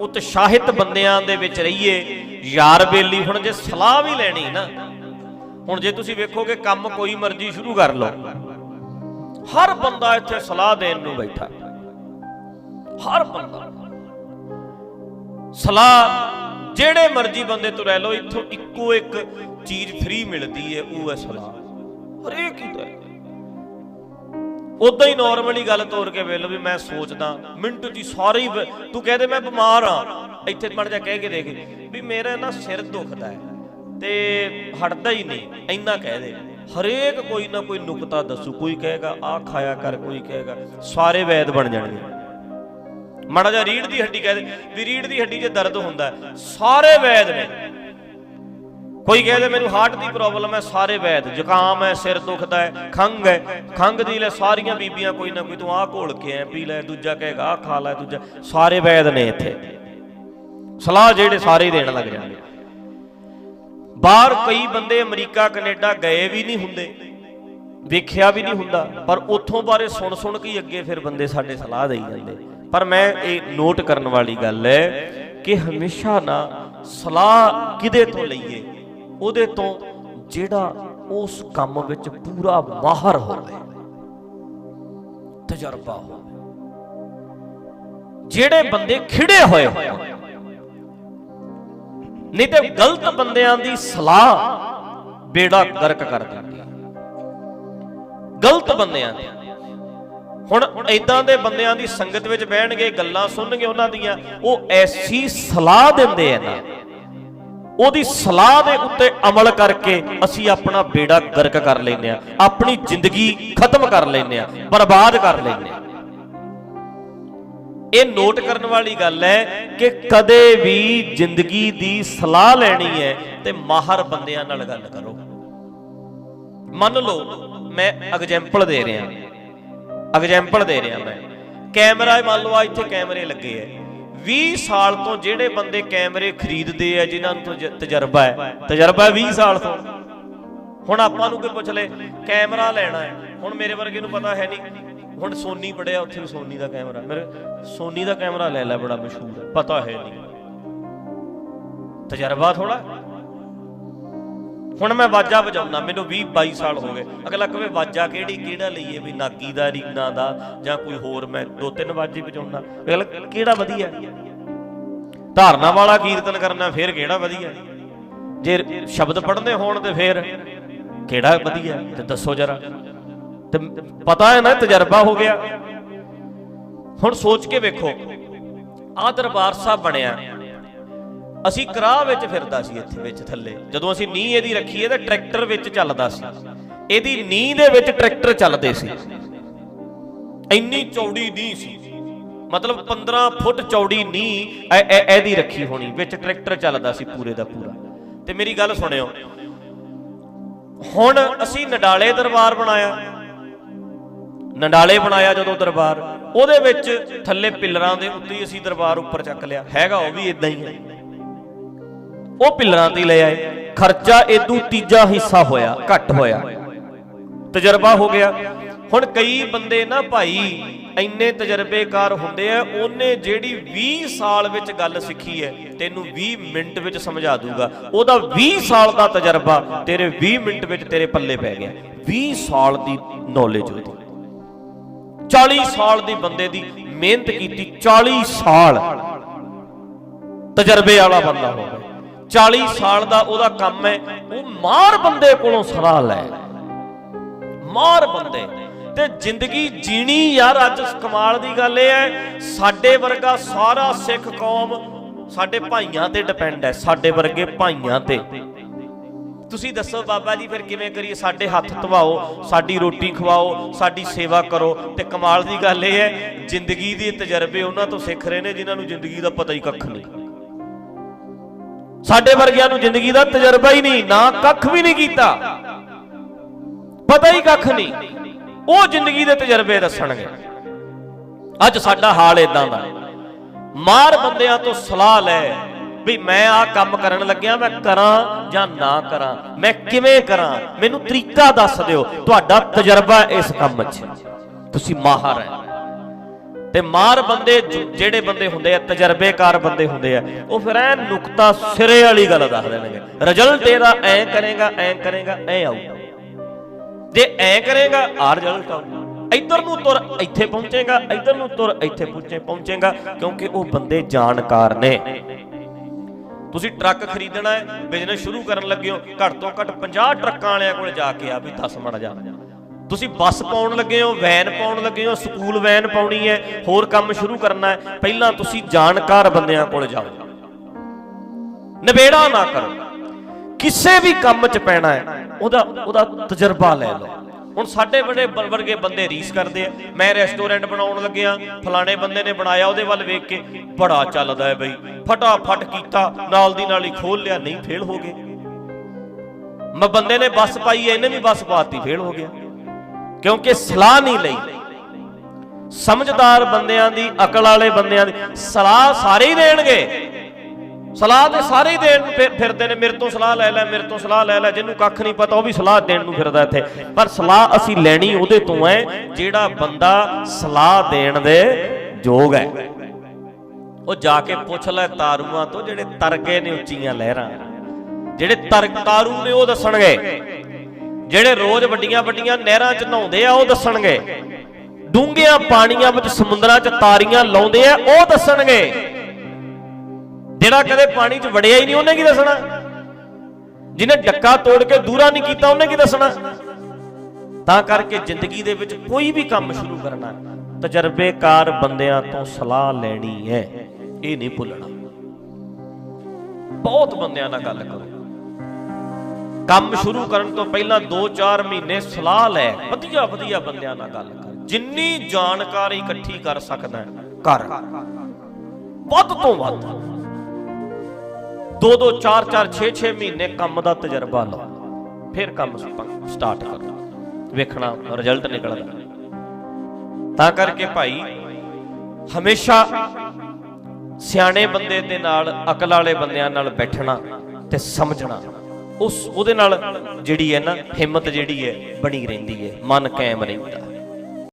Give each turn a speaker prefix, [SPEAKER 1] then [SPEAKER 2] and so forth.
[SPEAKER 1] ਉਤਸ਼ਾਹਿਤ ਬੰਦਿਆਂ ਦੇ ਵਿੱਚ ਰਹੀਏ। ਯਾਰ ਬੇਲੀ ਹੁਣ ਜੇ ਸਲਾਹ ਵੀ ਲੈਣੀ ਨਾ, ਹੁਣ ਜੇ ਤੁਸੀਂ ਵੇਖੋਗੇ ਕੰਮ ਕੋਈ ਮਰਜ਼ੀ ਸ਼ੁਰੂ ਕਰ ਲਓ। ਹਰ ਬੰਦਾ ਇੱਥੇ ਸਲਾਹ ਦੇਣ ਨੂੰ ਬੈਠਾ। ਹਰ ਬੰਦਾ। ਸਲਾਹ ਜਿਹੜੇ ਮਰਜ਼ੀ ਬੰਦੇ ਤੋਂ ਲੈ ਲਓ, ਇੱਥੋਂ ਇੱਕੋ ਇੱਕ ਚੀਜ਼ ਫ੍ਰੀ ਮਿਲਦੀ ਹੈ, ਉਹ ਹੈ ਸਲਾਹ। ਹਰੇਕ ਹੀ ਦਾ ਉਦਾਂ ਹੀ ਨਾਰਮਲੀ ਗੱਲ ਤੋਰ ਕੇ ਵੇਖ ਲਓ ਵੀ ਮੈਂ ਸੋਚਦਾ, ਮਿੰਟ ਜੀ ਸਾਰੇ ਤੂੰ ਕਹਦੇ ਮੈਂ ਬਿਮਾਰ ਆ ਇੱਥੇ ਮੜ ਜਾ ਕਹਿ ਕੇ ਦੇਖ ਵੀ ਮੇਰਾ ਨਾ ਸਿਰ ਦੁਖਦਾ ਹੈ ਤੇ ਹਟਦਾ ਹੀ ਨਹੀਂ, ਇੰਨਾ ਕਹਿ ਦੇ। ਹਰੇਕ ਕੋਈ ਨਾ ਕੋਈ ਨੁਕਤਾ ਦੱਸੂ, ਕੋਈ ਕਹੇਗਾ ਆ ਖਾਇਆ ਕਰ, ਕੋਈ ਕਹੇਗਾ, ਸਾਰੇ ਵੈਦ ਬਣ ਜਾਣਗੇ। ਮਾੜਾ ਜਿਹਾ ਰੀੜ ਦੀ ਹੱਡੀ ਕਹਦੇ ਵੀ ਰੀੜ ਦੀ ਹੱਡੀ 'ਚ ਦਰਦ ਹੁੰਦਾ ਸਾਰੇ ਵੈਦ ਨੇ। ਕੋਈ ਕਹਦੇ ਮੈਨੂੰ ਹਾਰਟ ਦੀ ਪ੍ਰੋਬਲਮ ਹੈ, ਸਾਰੇ ਵੈਦ, ਜ਼ੁਕਾਮ ਹੈ, ਸਿਰ ਦੁਖਦਾ ਹੈ ਖੰਗ ਹੈ ਖੰਗ ਦੀ ਲੈ ਸਾਰੀਆਂ ਬੀਬੀਆਂ ਕੋਈ ਨਾ ਕੋਈ ਤੂੰ ਆਹ ਘੋਲ ਕੇ ਐ ਪੀ ਲੈ, ਦੂਜਾ ਕਹੇਗਾ ਆਹ ਖਾ ਲੈ, ਦੂਜਾ। ਸਾਰੇ ਵੈਦ ਨੇ ਇੱਥੇ। ਸਲਾਹ ਜਿਹੜੇ ਸਾਰੇ ਦੇਣ ਲੱਗ ਜਾਂਦੇ ਬਾਹਰ ਕਈ ਬੰਦੇ ਅਮਰੀਕਾ, ਕੈਨੇਡਾ ਗਏ ਵੀ ਨਹੀਂ ਹੁੰਦੇ, ਵੇਖਿਆ ਵੀ ਨਹੀਂ ਹੁੰਦਾ, ਪਰ ਉੱਥੋਂ ਬਾਰੇ ਸੁਣ ਸੁਣ ਕੇ ਅੱਗੇ ਫਿਰ ਬੰਦੇ ਸਾਡੇ ਸਲਾਹ ਦੇਈ ਜਾਂਦੇ। ਪਰ ਮੈਂ ਇਹ ਨੋਟ ਕਰਨ ਵਾਲੀ ਗੱਲ ਹੈ ਕਿ ਹਮੇਸ਼ਾ ਨਾ ਸਲਾਹ ਕਿਹਦੇ ਤੋਂ ਲਈਏ? ਉਹਦੇ ਤੋਂ ਜਿਹੜਾ ਉਸ ਕੰਮ ਵਿੱਚ ਪੂਰਾ ਮਾਹਰ ਹੋਵੇ, ਤਜਰਬਾ ਹੋਵੇ। ਜਿਹੜੇ ਬੰਦੇ ਖਿੜੇ ਹੋਏ ਹੋਣ, ਨਹੀਂ ਤੇ ਗਲਤ ਬੰਦਿਆਂ ਦੀ ਸਲਾਹ ਬੇੜਾ ਗਰਕ ਕਰ ਦਿੰਦੀ ਗਲਤ ਬੰਦਿਆਂ ਦੀ। ਹੁਣ ਇਦਾਂ ਦੇ ਬੰਦਿਆਂ ਦੀ ਸੰਗਤ ਵਿੱਚ ਬਹਿਣਗੇ, ਗੱਲਾਂ ਸੁਣਨਗੇ ਉਹਨਾਂ ਦੀਆਂ, ਉਹ ਐਸੀ ਸਲਾਹ ਦਿੰਦੇ ਆ ਨਾ। ਉਹਦੀ ਸਲਾਹ ਦੇ ਉੱਤੇ ਅਮਲ ਕਰਕੇ ਅਸੀਂ ਆਪਣਾ ਬੇੜਾ ਗਰਕ ਕਰ ਲੈਂਦੇ ਆ ਆਪਣੀ ਜ਼ਿੰਦਗੀ ਖਤਮ ਕਰ ਲੈਂਦੇ ਆ ਬਰਬਾਦ ਕਰ ਲੈਂਦੇ ਆ ਇਹ ਨੋਟ ਕਰਨ ਵਾਲੀ ਗੱਲ ਹੈ ਕਿ ਕਦੇ ਵੀ ਜ਼ਿੰਦਗੀ ਦੀ ਸਲਾਹ ਲੈਣੀ ਹੈ ਤੇ ਮਾਹਰ ਬੰਦਿਆਂ ਨਾਲ ਗੱਲ ਕਰੋ। ਮੰਨ ਲਓ, ਮੈਂ ਐਗਜ਼ਾਮਪਲ ਦੇ ਰਿਹਾ। ਐਗਜ਼ਾਮਪਲ ਦੇ ਰਿਹਾ ਮੈਂ। ਕੈਮਰਾ ਮੰਨ ਲਓ, ਆ ਇੱਥੇ ਕੈਮਰੇ ਲੱਗੇ ਐ 20 ਸਾਲ ਤੋਂ ਜਿਹੜੇ ਬੰਦੇ ਕੈਮਰੇ ਖਰੀਦਦੇ ਆ, ਜਿਨ੍ਹਾਂ ਨੂੰ ਤਜਰਬਾ ਹੈ। ਤਜਰਬਾ 20 ਸਾਲ ਤੋਂ। ਹੁਣ ਆਪਾਂ ਨੂੰ ਕੋਈ ਪੁੱਛ ਲੈ, ਕੈਮਰਾ ਲੈਣਾ ਹੈ। ਹੁਣ ਮੇਰੇ ਵਰਗੇ ਨੂੰ ਪਤਾ ਹੈ ਨਹੀਂ। ਹੁਣ ਸੋਨੀ ਪੜਿਆ, ਉੱਥੇ ਵੀ ਸੋਨੀ ਦਾ ਕੈਮਰਾ। ਮੇਰੇ, ਸੋਨੀ ਦਾ ਕੈਮਰਾ ਲੈ ਲੈ, ਬੜਾ ਮਸ਼ਹੂਰ ਹੈ। ਪਤਾ ਹੈ ਨਹੀਂ। ਤਜਰਬਾ ਥੋੜਾ ਹੁਣ ਮੈਂ ਵਾਜਾ ਵਜਾਉਣਾ, ਮੈਨੂੰ 20 22 ਸਾਲ ਹੋ ਗਏ। ਅਗਲਾ ਕਹੇ, ਵਾਜਾ ਕਿਹੜੀ, ਕਿਹੜਾ ਲਈਏ ਵੀ ਨਾਗੀ ਦਾ, ਰੀਨਾ ਦਾ ਜਾਂ ਕੋਈ ਹੋਰ ਮੈਂ ਦੋ ਤਿੰਨ ਵਾਜੇ ਵਜਾਉਣਾ। ਅਗਲਾ ਕਿਹੜਾ ਵਧੀਆ? ਧਾਰਨਾ ਵਾਲਾ ਕੀਰਤਨ ਕਰਨਾ, ਫੇਰ ਕਿਹੜਾ ਵਧੀਆ? ਜੇ ਸ਼ਬਦ ਪੜ੍ਹਨੇ ਹੋਣ ਤੇ ਫੇਰ ਕਿਹੜਾ ਵਧੀਆ? ਤੇ ਦੱਸੋ ਜਰਾ। ਤੇ ਪਤਾ ਹੈ ਨਾ, ਤਜਰਬਾ ਹੋ ਗਿਆ। ਹੁਣ ਸੋਚ ਕੇ ਵੇਖੋ, ਆਹ ਦਰਬਾਰ ਸਾਹਿਬ ਬਣਿਆ। ਅਸੀਂ ਕਰਾਹ ਵਿੱਚ ਫਿਰਦਾ ਸੀ ਇੱਥੇ ਵਿੱਚ ਥੱਲੇ। ਜਦੋਂ ਅਸੀਂ ਨੀਂਹ ਇਹਦੀ ਰੱਖੀ ਹੈ ਤਾਂ ਟਰੈਕਟਰ ਵਿੱਚ ਚੱਲਦਾ ਸੀ। ਇਹਦੀ ਨੀਂਹ ਦੇ ਵਿੱਚ ਟਰੈਕਟਰ ਚੱਲਦੇ ਸੀ। ਇੰਨੀ ਚੌੜੀ ਨੀਂਹ ਸੀ। ਮਤਲਬ 15 ਫੁੱਟ ਚੌੜੀ ਨੀਂਹ ਇਹਦੀ ਰੱਖੀ ਹੋਣੀ, ਵਿੱਚ ਟਰੈਕਟਰ ਚੱਲਦਾ ਸੀ ਪੂਰੇ ਦਾ ਪੂਰਾ। ਤੇ ਮੇਰੀ ਗੱਲ ਸੁਣਿਓ, ਹੁਣ ਅਸੀਂ ਨਡਾਲੇ ਦਰਬਾਰ ਬਣਾਇਆ। ਨਡਾਲੇ ਬਣਾਇਆ ਜਦੋਂ ਦਰਬਾਰ। ਉਹਦੇ ਵਿੱਚ ਥੱਲੇ ਪਿੱਲਰਾਂ ਦੇ ਉੱਤੇ ਅਸੀਂ ਦਰਬਾਰ ਉੱਪਰ ਚੱਕ ਲਿਆ। ਹੈਗਾ ਉਹ ਵੀ ਇਦਾਂ ਹੀ ਹੈ। ਉਹ ਪਿੱਲਰਾਂ ਤੇ ਲੈ ਆਏ। ਖਰਚਾ ਇਦੋਂ ਤੀਜਾ ਹਿੱਸਾ ਹੋਇਆ, ਘੱਟ ਹੋਇਆ। ਤਜਰਬਾ ਹੋ ਗਿਆ। ਹੁਣ ਕਈ ਬੰਦੇ ਨਾ ਭਾਈ, ਇੰਨੇ ਤਜਰਬੇਕਾਰ ਹੁੰਦੇ ਆ, ਉਹਨੇ ਜਿਹੜੀ 20 ਸਾਲ ਵਿੱਚ ਗੱਲ ਸਿੱਖੀ ਹੈ, ਤੈਨੂੰ 20 ਮਿੰਟ ਵਿੱਚ ਸਮਝਾ ਦੂਗਾ। ਉਹਦਾ 20 ਸਾਲ ਦਾ ਤਜਰਬਾ ਤੇਰੇ 20 ਮਿੰਟ ਵਿੱਚ ਤੇਰੇ ਪੱਲੇ ਪੈ ਗਿਆ। 20 ਸਾਲ ਦੀ ਨੌਲੇਜ ਉਹਦੀ। 40 ਸਾਲ ਦੀ ਬੰਦੇ ਦੀ ਮਿਹਨਤ ਕੀਤੀ 40 ਸਾਲ ਤਜਰਬੇ ਵਾਲਾ ਬੰਦਾ ਹੋਵੇ। 40 ਸਾਲ ਦਾ ਉਹਦਾ ਕੰਮ ਹੈ, ਉਹ ਮਾਰ ਬੰਦੇ ਕੋਲੋਂ ਸਲਾਹ ਲੈ। ਮਾਰ ਬੰਦੇ। ਤੇ ਜ਼ਿੰਦਗੀ ਜੀਣੀ ਯਾਰ, ਅੱਜ ਕਮਾਲ ਦੀ ਗੱਲ ਇਹ ਹੈ, ਸਾਡੇ ਵਰਗਾ ਸਾਰਾ ਸਿੱਖ ਕੌਮ ਸਾਡੇ ਭਾਈਆਂ ਤੇ ਡਿਪੈਂਡ ਹੈ, ਸਾਡੇ ਵਰਗੇ ਭਾਈਆਂ ਤੇ। ਤੁਸੀਂ ਦੱਸੋ ਬਾਬਾ ਜੀ, ਫਿਰ ਕਿਵੇਂ ਕਰੀਏ? ਸਾਡੇ ਹੱਥ ਧਵਾਓ, ਸਾਡੀ ਰੋਟੀ ਖਵਾਓ, ਸਾਡੀ ਸੇਵਾ ਕਰੋ। ਤੇ ਕਮਾਲ ਦੀ ਗੱਲ ਇਹ ਹੈ, ਜ਼ਿੰਦਗੀ ਦੇ ਤਜਰਬੇ ਉਹਨਾਂ ਤੋਂ ਸਿੱਖ ਰਹੇ ਨੇ, ਜਿਨ੍ਹਾਂ ਨੂੰ ਜ਼ਿੰਦਗੀ ਦਾ ਪਤਾ ਹੀ ਕੱਖ ਨਹੀਂ। ਸਾਡੇ ਵਰਗਿਆਂ ਨੂੰ ਜ਼ਿੰਦਗੀ ਦਾ ਤਜਰਬਾ ਹੀ ਨਹੀਂ, ਨਾ ਕੱਖ ਵੀ ਨਹੀਂ ਕੀਤਾ। ਪਤਾ ਹੀ ਕੱਖ ਨਹੀਂ। ਉਹ ਜ਼ਿੰਦਗੀ ਦੇ ਤਜਰਬੇ ਦੱਸਣਗੇ। ਅੱਜ ਸਾਡਾ ਹਾਲ ਇਦਾਂ ਦਾ। ਮਾਰ ਬੰਦਿਆਂ ਤੋਂ ਸਲਾਹ ਲੈ ਵੀ ਮੈਂ ਆਹ ਕੰਮ ਕਰਨ ਲੱਗਿਆ, ਮੈਂ ਕਰਾਂ ਜਾਂ ਨਾ ਕਰਾਂ, ਮੈਂ ਕਿਵੇਂ ਕਰਾਂ, ਮੈਨੂੰ ਤਰੀਕਾ ਦੱਸ ਦਿਓ। ਤੁਹਾਡਾ ਤਜਰਬਾ ਇਸ ਕੰਮ 'ਚ। ਤੁਸੀਂ ਮਾਹਰ ਹੈ। ਤੇ ਮਾਰ ਬੰਦੇ ਜਿਹੜੇ ਬੰਦੇ ਹੁੰਦੇ ਆ, ਤਜਰਬੇਕਾਰ ਬੰਦੇ ਹੁੰਦੇ ਆ, ਉਹ ਫਿਰ ਐ ਨੁਕਤਾ ਸਿਰੇ ਵਾਲੀ ਗੱਲ ਦੱਸ ਦੇਣਗੇ। ਰਿਜ਼ਲਟ ਇਹਦਾ ਐ ਕਰੇਗਾ ਐ ਕਰੇਗਾ, ਐ ਆਊ ਜੇ ਐ ਕਰੇਗਾ ਆ ਰਿਜ਼ਲਟ ਆਊ ਇੱਧਰ ਨੂੰ ਤੁਰ, ਇੱਥੇ ਪਹੁੰਚੇਗਾ, ਇੱਧਰ ਨੂੰ ਤੁਰ, ਇੱਥੇ ਪਹੁੰਚੇ ਪਹੁੰਚੇਗਾ, ਕਿਉਂਕਿ ਉਹ ਬੰਦੇ ਜਾਣਕਾਰ ਨੇ। ਤੁਸੀਂ ਟਰੱਕ ਖਰੀਦਣਾ ਹੈ ਬਿਜ਼ਨਸ ਸ਼ੁਰੂ ਕਰਨ ਲੱਗੇ ਹੋ, ਘੱਟ ਤੋਂ ਘੱਟ 50 ਟਰੱਕਾਂ ਵਾਲਿਆਂ ਕੋਲ ਜਾ ਕੇ ਆ ਵੀ 10 ਮੜ ਜਾ। ਤੁਸੀਂ ਬੱਸ ਪਾਉਣ ਲੱਗੇ ਹੋ ਵੈਨ ਪਾਉਣ ਲੱਗੇ ਹੋ ਸਕੂਲ ਵੈਨ ਪਾਉਣੀ ਹੈ ਹੋਰ ਕੰਮ ਸ਼ੁਰੂ ਕਰਨਾ ਹੈ ਪਹਿਲਾਂ ਤੁਸੀਂ ਜਾਣਕਾਰ ਬੰਦਿਆਂ ਕੋਲ ਜਾਓ। ਨਿਬੇੜਾ ਨਾ ਕਰੋ। ਕਿਸੇ ਵੀ ਕੰਮ 'ਚ ਪੈਣਾ ਹੈ ਉਹਦਾ ਉਹਦਾ ਤਜਰਬਾ ਲੈ ਲਓ। ਹੁਣ ਸਾਡੇ ਬੜੇ ਵਰਗੇ ਬੰਦੇ ਰੀਸ ਕਰਦੇ ਆ ਮੈਂ ਰੈਸਟੋਰੈਂਟ ਬਣਾਉਣ ਲੱਗਿਆ ਫਲਾਣੇ ਬੰਦੇ ਨੇ ਬਣਾਇਆ ਉਹਦੇ ਵੱਲ ਵੇਖ ਕੇ ਬੜਾ ਚੱਲਦਾ ਹੈ ਬਈ ਫਟਾਫਟ ਕੀਤਾ ਨਾਲ ਦੀ ਨਾਲ ਹੀ ਖੋਲ ਲਿਆ ਨਹੀਂ ਫੇਲ ਹੋ ਗਏ। ਮੈਂ ਬੰਦੇ ਨੇ ਬੱਸ ਪਾਈ ਹੈ, ਇਹਨੇ ਵੀ ਬੱਸ ਪਾਤੀ ਫੇਲ ਹੋ ਗਿਆ। ਕਿਉਂਕਿ ਸਲਾਹ ਨਹੀਂ ਲਈ। ਸਮਝਦਾਰ ਬੰਦਿਆਂ ਦੀ, ਅਕਲ ਵਾਲੇ ਬੰਦਿਆਂ ਦੀ ਸਲਾਹ ਸਾਰੇ ਹੀ ਦੇਣਗੇ। ਸਲਾਹ ਤੇ ਸਾਰੇ ਹੀ ਦੇਣ ਫਿਰਦੇ ਨੇ, ਮੇਰੇ ਤੋਂ ਸਲਾਹ ਲੈ ਲੈ, ਮੇਰੇ ਤੋਂ ਸਲਾਹ ਲੈ ਲੈ, ਜਿਹਨੂੰ ਕੱਖ ਨਹੀਂ ਪਤਾ, ਉਹ ਵੀ ਸਲਾਹ ਦੇਣ ਨੂੰ ਫਿਰਦਾ ਇੱਥੇ। ਪਰ ਸਲਾਹ ਅਸੀਂ ਲੈਣੀ ਉਹਦੇ ਤੋਂ ਹੈ ਜਿਹੜਾ ਬੰਦਾ ਸਲਾਹ ਦੇਣ ਦੇ ਯੋਗ ਹੈ ਉਹ ਜਾ ਕੇ ਪੁੱਛ ਲੈ ਤਾਰੂਆਂ ਤੋਂ, ਜਿਹੜੇ ਤਰਕੇ ਨੇ ਉੱਚੀਆਂ ਲਹਿਰਾਂ। ਜਿਹੜੇ ਤਰਕ ਤਾਰੂ ਨੇ ਉਹ ਦੱਸਣਗੇ। ਜਿਹੜੇ ਰੋਜ਼ ਵੱਡੀਆਂ ਵੱਡੀਆਂ ਨਹਿਰਾਂ 'ਚ ਨਹਾਉਂਦੇ ਆ, ਉਹ ਦੱਸਣਗੇ। ਡੂੰਘਿਆਂ ਪਾਣੀਆਂ ਵਿੱਚ ਸਮੁੰਦਰਾਂ 'ਚ ਤਾਰੀਆਂ ਲਾਉਂਦੇ ਆ, ਉਹ ਦੱਸਣਗੇ। ਜਿਹੜਾ ਕਦੇ ਪਾਣੀ 'ਚ ਵੜਿਆ ਹੀ ਨਹੀਂ, ਉਹਨੇ ਕੀ ਦੱਸਣਾ? ਜਿਹਨੇ ਡੱਕਾ ਤੋੜ ਕੇ ਦੂਰਾ ਨਹੀਂ ਕੀਤਾ, ਉਹਨੇ ਕੀ ਦੱਸਣਾ? ਤਾਂ ਕਰਕੇ ਜ਼ਿੰਦਗੀ ਦੇ ਵਿੱਚ ਕੋਈ ਵੀ ਕੰਮ ਸ਼ੁਰੂ ਕਰਨਾ, ਤਜਰਬੇਕਾਰ ਬੰਦਿਆਂ ਤੋਂ ਸਲਾਹ ਲੈਣੀ ਹੈ। ਇਹ ਨਹੀਂ ਭੁੱਲਣਾ। ਬਹੁਤ ਬੰਦਿਆਂ ਨਾਲ ਗੱਲ ਕਰੋ। ਕੰਮ ਸ਼ੁਰੂ ਕਰਨ ਤੋਂ ਪਹਿਲਾਂ 2-4 ਮਹੀਨੇ ਸਲਾਹ ਲੈ ਵਧੀਆ ਵਧੀਆ ਬੰਦਿਆਂ ਨਾਲ ਗੱਲ ਕਰ। ਜਿੰਨੀ ਜਾਣਕਾਰੀ ਇਕੱਠੀ ਕਰ ਸਕਦਾ ਹੈ, ਕਰ। ਵੱਧ ਤੋਂ ਵੱਧ। 2-2 4-4 6-6 ਮਹੀਨੇ ਕੰਮ ਦਾ ਤਜਰਬਾ ਲਓ। ਫਿਰ ਕੰਮ ਸਟਾਰਟ ਕਰੋ ਵੇਖਣਾ ਰਿਜ਼ਲਟ ਨਿਕਲਦਾ। ਤਾਂ ਕਰਕੇ ਭਾਈ ਹਮੇਸ਼ਾ ਸਿਆਣੇ ਬੰਦੇ ਦੇ ਨਾਲ ਅਕਲ ਵਾਲੇ ਬੰਦਿਆਂ ਨਾਲ ਬੈਠਣਾ ਤੇ ਸਮਝਣਾ। ਉਸ ਉਹਦੇ ਨਾਲ ਜਿਹੜੀ ਹੈ ਨਾ ਹਿੰਮਤ ਜਿਹੜੀ ਹੈ ਬਣੀ ਰਹਿੰਦੀ ਹੈ, ਮਨ ਕਾਇਮ ਰਹਿੰਦਾ।